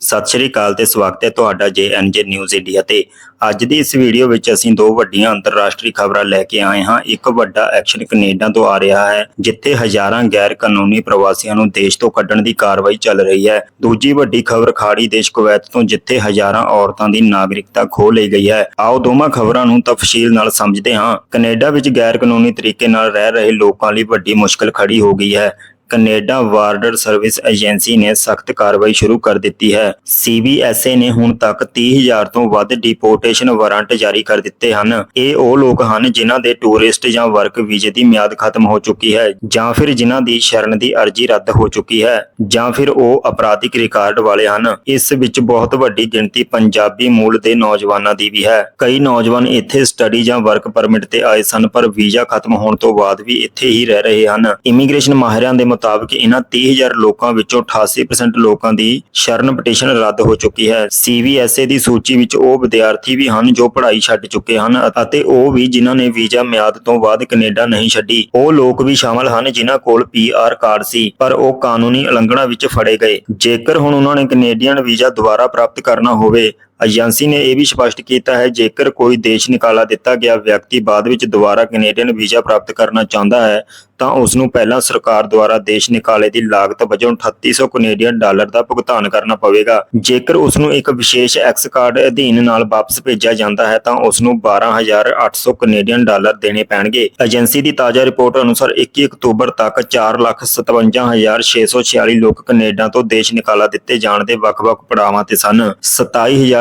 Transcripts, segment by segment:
ਸਤਿ ਸ਼੍ਰੀ ਅਕਾਲ ਤੇ ਸਵਾਗਤ ਹੈ ਤੁਹਾਡਾ ਜੇਐਨਜੇ ਨਿਊਜ਼ ਇੰਡੀਆ ਤੇ। ਅੱਜ ਦੀ ਇਸ ਵੀਡੀਓ ਵਿੱਚ ਅਸੀਂ ਦੋ ਵੱਡੀਆਂ ਅੰਤਰਰਾਸ਼ਟਰੀ ਖਬਰਾਂ ਲੈ ਕੇ ਆਏ ਹਾਂ। ਇੱਕ ਵੱਡਾ ਐਕਸ਼ਨ ਕੈਨੇਡਾ ਤੋਂ ਆ ਰਿਹਾ ਹੈ, ਜਿੱਥੇ ਹਜ਼ਾਰਾਂ ਗੈਰ ਕਾਨੂੰਨੀ ਪ੍ਰਵਾਸੀਆਂ ਨੂੰ ਦੇਸ਼ ਤੋਂ ਕੱਢਣ ਦੀ ਕਾਰਵਾਈ ਚੱਲ ਰਹੀ ਹੈ। ਦੂਜੀ ਵੱਡੀ ਖਬਰ ਖਾੜੀ ਦੇਸ਼ ਕੁਵੈਤ ਤੋਂ, ਜਿੱਥੇ ਹਜ਼ਾਰਾਂ ਔਰਤਾਂ ਦੀ ਨਾਗਰਿਕਤਾ ਖੋਹ ਲਈ ਗਈ ਹੈ। ਆਓ ਦੋਵਾਂ ਖਬਰਾਂ ਨੂੰ ਤਫਸੀਲ ਨਾਲ ਸਮਝਦੇ ਹਾਂ। ਕੈਨੇਡਾ ਵਿੱਚ ਗੈਰ ਕਾਨੂੰਨੀ ਤਰੀਕੇ ਨਾਲ ਰਹਿ ਰਹੇ ਲੋਕਾਂ ਲਈ ਵੱਡੀ ਮੁਸ਼ਕਲ ਖੜੀ ਹੋ ਗਈ ਹੈ। ਕੈਨੇਡਾ ਵਾਰਡਰ ਸਰਵਿਸ ਏਜੰਸੀ ਨੇ ਸਖਤ ਕਾਰਵਾਈ ਸ਼ੁਰੂ ਕਰ ਦਿੱਤੀ ਹੈ। CBSA ਨੇ ਹੁਣ ਤੱਕ 30000 ਤੋਂ ਵੱਧ ਡਿਪੋਰਟੇਸ਼ਨ ਵਾਰੰਟ ਜਾਰੀ ਕਰ ਦਿੱਤੇ ਹਨ। ਇਹ ਉਹ ਲੋਕ ਹਨ ਜਿਨ੍ਹਾਂ ਦੇ ਟੂਰਿਸਟ ਜਾਂ ਵਰਕ ਵੀਜ਼ੇ ਦੀ ਮਿਆਦ ਖਤਮ ਹੋ ਚੁੱਕੀ ਹੈ ਜਾਂ ਫਿਰ ਜਿਨ੍ਹਾਂ ਦੀ ਸ਼ਰਨ ਦੀ ਅਰਜ਼ੀ ਰੱਦ ਹੋ ਚੁੱਕੀ ਹੈ ਜਾਂ ਫਿਰ ਉਹ ਅਪਰਾਧਿਕ ਰਿਕਾਰਡ ਵਾਲੇ ਹਨ। ਇਸ ਵਿੱਚ ਬਹੁਤ ਵੱਡੀ ਗਿਣਤੀ ਪੰਜਾਬੀ ਮੂਲ ਦੇ ਨੌਜਵਾਨਾਂ ਦੀ ਵੀ ਹੈ। ਕਈ ਨੌਜਵਾਨ ਇੱਥੇ ਸਟੱਡੀ ਜਾਂ ਵਰਕ ਪਰਮਿਟ ਤੇ ਆਏ ਸਨ ਪਰ ਵੀਜ਼ਾ ਖਤਮ ਹੋਣ ਤੋਂ ਬਾਅਦ ਵੀ ਇੱਥੇ ਹੀ ਰਹਿ ਰਹੇ ਹਨ। ਇਮੀਗ੍ਰੇਸ਼ਨ ਮਾਹਿਰਾਂ ਦੇ ਮੁਤਾਬਕ ਇਹਨਾਂ 30000 ਲੋਕਾਂ ਵਿੱਚੋਂ 88% ਲੋਕਾਂ ਦੀ ਸ਼ਰਨ ਪਟੀਸ਼ਨ ਰੱਦ ਹੋ ਚੁੱਕੀ ਹੈ। CVSA ਦੀ ਸੂਚੀ ਵਿੱਚ ਉਹ ਵਿਦਿਆਰਥੀ ਵੀ ਹਨ ਜੋ ਪੜ੍ਹਾਈ ਛੱਡ ਚੁੱਕੇ ਹਨ ਅਤੇ ਉਹ ਵੀ ਜਿਨ੍ਹਾਂ ਨੇ ਵੀਜ਼ਾ ਮਿਆਦ ਤੋਂ ਬਾਅਦ ਕੈਨੇਡਾ ਨਹੀਂ ਛੱਡੀ। ਉਹ ਲੋਕ ਵੀ ਸ਼ਾਮਲ ਹਨ ਜਿਨ੍ਹਾਂ ਕੋਲ PR ਕਾਰਡ ਸੀ, ਪਰ ਉਹ ਕਾਨੂੰਨੀ ਉਲੰਘਣਾ ਵਿੱਚ ਫੜੇ ਗਏ। ਜੇਕਰ ਹੁਣ ਉਹਨਾਂ ਨੇ ਕੈਨੇਡੀਅਨ ਵੀਜ਼ਾ ਦੁਬਾਰਾ ਪ੍ਰਾਪਤ ਕਰਨਾ ਹੋਵੇ ਏਜੰਸੀ ਨੇ ਇਹ ਵੀ ਸਪਸ਼ਟ ਕੀਤਾ ਹੈ, ਜੇਕਰ ਕੋਈ ਦੇਸ਼ ਨਿਕਾਲਾ ਦਿੱਤਾ ਗਿਆ ਵਿਅਕਤੀ ਬਾਅਦ ਵਿੱਚ ਦੁਬਾਰਾ ਕੈਨੇਡੀਅਨ ਵੀਜ਼ਾ ਪ੍ਰਾਪਤ ਕਰਨਾ ਚਾਹੁੰਦਾ ਹੈ, ਤਾਂ ਉਸ ਨੂੰ ਪਹਿਲਾਂ ਸਰਕਾਰ ਦੁਆਰਾ ਦੇਸ਼ ਨਿਕਾਲੇ ਦੀ ਲਾਗਤ ਵਜੋਂ 3800 ਕੈਨੇਡੀਅਨ ਡਾਲਰ ਦਾ ਭੁਗਤਾਨ ਕਰਨਾ ਪਵੇਗਾ। ਜੇਕਰ ਉਸ ਨੂੰ ਇੱਕ ਵਿਸ਼ੇਸ਼ ਐਕਸ ਕਾਰਡ ਅਧੀਨ ਨਾਲ ਵਾਪਸ ਭੇਜਿਆ ਜਾਂਦਾ ਹੈ, ਤਾਂ ਉਸ ਨੂੰ 12800 ਕੈਨੇਡੀਅਨ ਡਾਲਰ ਦੇਣੇ ਪੈਣਗੇ। ਏਜੰਸੀ ਦੀ ਤਾਜ਼ਾ ਰਿਪੋਰਟ ਅਨੁਸਾਰ 21 ਅਕਤੂਬਰ ਤੱਕ 457646 ਲੋਕ ਕੈਨੇਡਾ ਤੋਂ ਦੇਸ਼ ਨਿਕਾਲਾ ਦਿੱਤੇ ਜਾਣ ਦੇ ਵੱਖ-ਵੱਖ ਪੜਾਵਾਂ ਤੇ ਸਨ।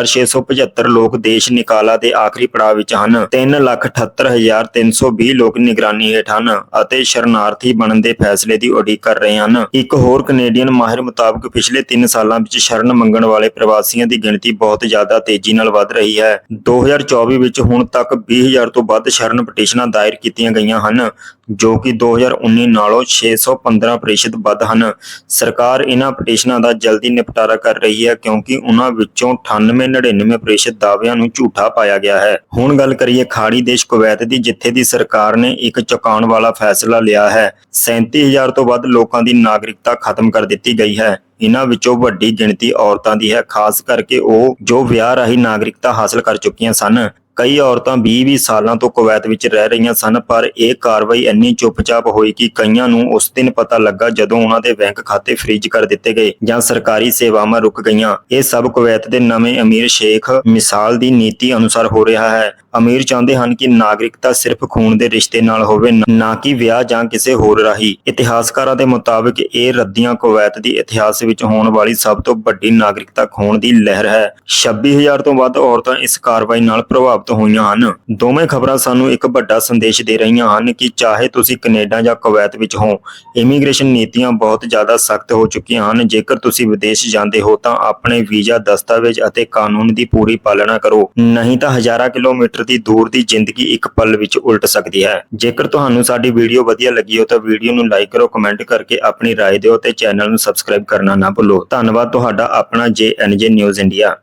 27675 ਲੋਕ ਦੇਸ਼ ਨਿਕਾਲਾ ਦੇ ਆਖਰੀ ਪੜਾਅ ਵਿੱਚ ਹਨ। 378320 ਲੋਕ ਨਿਗਰਾਨੀ ਹੇਠ ਹਨ ਅਤੇ ਸ਼ਰਨਾਰਥੀ ਬਣਨ ਦੇ ਫੈਸਲੇ ਦੀ ਉਡੀਕ ਕਰ ਰਹੇ ਹਨ। ਇੱਕ ਹੋਰ ਕੈਨੇਡੀਅਨ ਮਾਹਿਰ ਮੁਤਾਬਕ, ਪਿਛਲੇ 3 ਸਾਲਾਂ ਵਿੱਚ ਸ਼ਰਨ ਮੰਗਣ ਵਾਲੇ ਪ੍ਰਵਾਸੀਆਂ ਦੀ ਗਿਣਤੀ ਬਹੁਤ ਜ਼ਿਆਦਾ ਤੇਜ਼ੀ ਨਾਲ ਵੱਧ ਰਹੀ ਹੈ। 2024 ਵਿੱਚ ਹੁਣ ਤੱਕ 20000 ਤੋਂ ਵੱਧ ਸ਼ਰਨ ਪਟੀਸ਼ਨਾਂ ਦਾਇਰ ਕੀਤੀਆਂ ਗਈਆਂ ਹਨ। ਜੋ ਕਿ 2019 ਨਾਲੋਂ 615% ਵੱਧ ਹਨ। ਸਰਕਾਰ ਇਹਨਾਂ ਪਟੀਸ਼ਨਾਂ ਦਾ ਜਲਦੀ ਨਿਪਟਾਰਾ ਕਰ ਰਹੀ ਹੈ ਕਿਉਂਕਿ ਉਹਨਾਂ ਵਿੱਚੋਂ 98-99% ਦਾਅਵਿਆਂ ਨੂੰ ਝੂਠਾ ਪਾਇਆ ਗਿਆ ਹੈ। ਹੁਣ ਗੱਲ ਕਰੀਏ ਖਾੜੀ ਦੇਸ਼ ਕੁਵੈਤ ਦੀ, ਜਿੱਥੇ ਦੀ ਸਰਕਾਰ ਨੇ ਇੱਕ ਚੁਕਾਉਣ ਵਾਲਾ ਫੈਸਲਾ ਲਿਆ ਹੈ। 37000 ਤੋਂ ਵੱਧ ਲੋਕਾਂ ਦੀ ਨਾਗਰਿਕਤਾ ਖਤਮ ਕਰ ਦਿੱਤੀ ਗਈ ਹੈ। ਇਹਨਾਂ ਵਿੱਚੋਂ ਵੱਡੀ ਗਿਣਤੀ ਔਰਤਾਂ ਦੀ ਹੈ। ਖਾਸ ਕਰਕੇ ਉਹ ਜੋ ਵਿਆਹ ਰਾਹੀਂ ਨਾਗਰਿਕਤਾ ਹਾਸਲ ਕਰ ਚੁੱਕੀਆਂ ਸਨ। ਕਈ ਔਰਤਾਂ 20-20 ਸਾਲਾਂ ਤੋਂ ਕੁਵੈਤ ਵਿੱਚ ਰਹਿ ਰਹੀਆਂ ਸਨ, ਪਰ ਇਹ ਕਾਰਵਾਈ ਇੰਨੀ ਚੁੱਪਚਾਪ ਹੋਈ ਕਿ ਕਈਆਂ ਨੂੰ ਉਸ ਦਿਨ ਪਤਾ ਲੱਗਾ ਜਦੋਂ ਉਹਨਾਂ ਦੇ ਬੈਂਕ ਖਾਤੇ ਫ੍ਰੀਜ਼ ਕਰ ਦਿੱਤੇ ਗਏ ਜਾਂ ਸਰਕਾਰੀ ਸੇਵਾਵਾਂ ਰੁਕ ਗਈਆਂ। ਇਹ ਸਭ ਕੁਵੈਤ ਦੇ ਨਵੇਂ ਅਮੀਰ ਸ਼ੇਖ ਮਿਸਾਲ ਦੀ ਨੀਤੀ ਅਨੁਸਾਰ ਹੋ ਰਿਹਾ ਹੈ। ਅਮੀਰ ਚਾਹੁੰਦੇ ਹਨ ਕਿ ਨਾਗਰਿਕਤਾ ਸਿਰਫ ਖੂਨ ਦੇ ਰਿਸ਼ਤੇ ਨਾਲ ਹੋਵੇ, ਨਾ ਕਿ ਵਿਆਹ ਜਾਂ ਕਿਸੇ ਹੋਰ ਰਾਹੀਂ। ਇਤਿਹਾਸਕਾਰਾਂ ਦੇ ਮੁਤਾਬਕ ਇਹ ਰੱਦੀਆਂ ਕੁਵੈਤ ਦੀ ਇਤਿਹਾਸ ਵਿੱਚ ਹੋਣ ਵਾਲੀ ਸਭ ਤੋਂ ਵੱਡੀ ਨਾਗਰਿਕਤਾ ਖੋਣ ਦੀ ਲਹਿਰ ਹੈ। 26000 ਤੋਂ ਵੱਧ ਔਰਤਾਂ ਇਸ ਕਾਰਵਾਈ ਨਾਲ ਪ੍ਰਭਾਵਿਤ ਹੋਈਆਂ ਹਨ ਦੋਵੇਂ ਖਬਰਾਂ ਸਾਨੂੰ ਇੱਕ ਵੱਡਾ ਸੰਦੇਸ਼ ਦੇ ਰਹੀਆਂ ਹਨ ਕਿ ਚਾਹੇ ਤੁਸੀਂ ਕੈਨੇਡਾ ਜਾਂ ਕੁਵੈਤ ਵਿੱਚ ਹੋ ਇਮੀਗ੍ਰੇਸ਼ਨ ਨੀਤੀਆਂ ਬਹੁਤ ਜ਼ਿਆਦਾ ਸਖਤ ਹੋ ਚੁੱਕੀਆਂ ਹਨ ਜੇਕਰ ਤੁਸੀਂ ਵਿਦੇਸ਼ ਜਾਂਦੇ ਹੋ ਤਾਂ ਆਪਣੇ ਵੀਜ਼ਾ ਦਸਤਾਵੇਜ਼ ਅਤੇ ਕਾਨੂੰਨ ਦੀ ਪੂਰੀ ਪਾਲਣਾ ਕਰੋ ਨਹੀਂ ਤਾਂ ਹਜ਼ਾਰਾਂ ਕਿਲੋਮੀਟਰ ਦੀ ਦੂਰ ਦੀ ਜ਼ਿੰਦਗੀ ਇੱਕ ਪਲ ਵਿੱਚ ਉਲਟ ਸਕਦੀ ਹੈ ਜੇਕਰ ਤੁਹਾਨੂੰ ਸਾਡੀ ਵੀਡੀਓ ਵਧੀਆ ਲੱਗੀ ਹੋ ਤਾਂ ਵੀਡੀਓ ਨੂੰ ਲਾਈਕ ਕਰੋ ਕਮੈਂਟ ਕਰਕੇ ਆਪਣੀ رائے ਦਿਓ ਤੇ ਚੈਨਲ ਨੂੰ ਸਬਸਕ੍ਰਾਈਬ ਕਰਨਾ ਨਾ ਭੁੱਲੋ ਧੰਨਵਾਦ ਤੁਹਾਡਾ ਆਪਣਾ ਜੇ ਨਿਊਜ਼ ਇੰਡੀਆ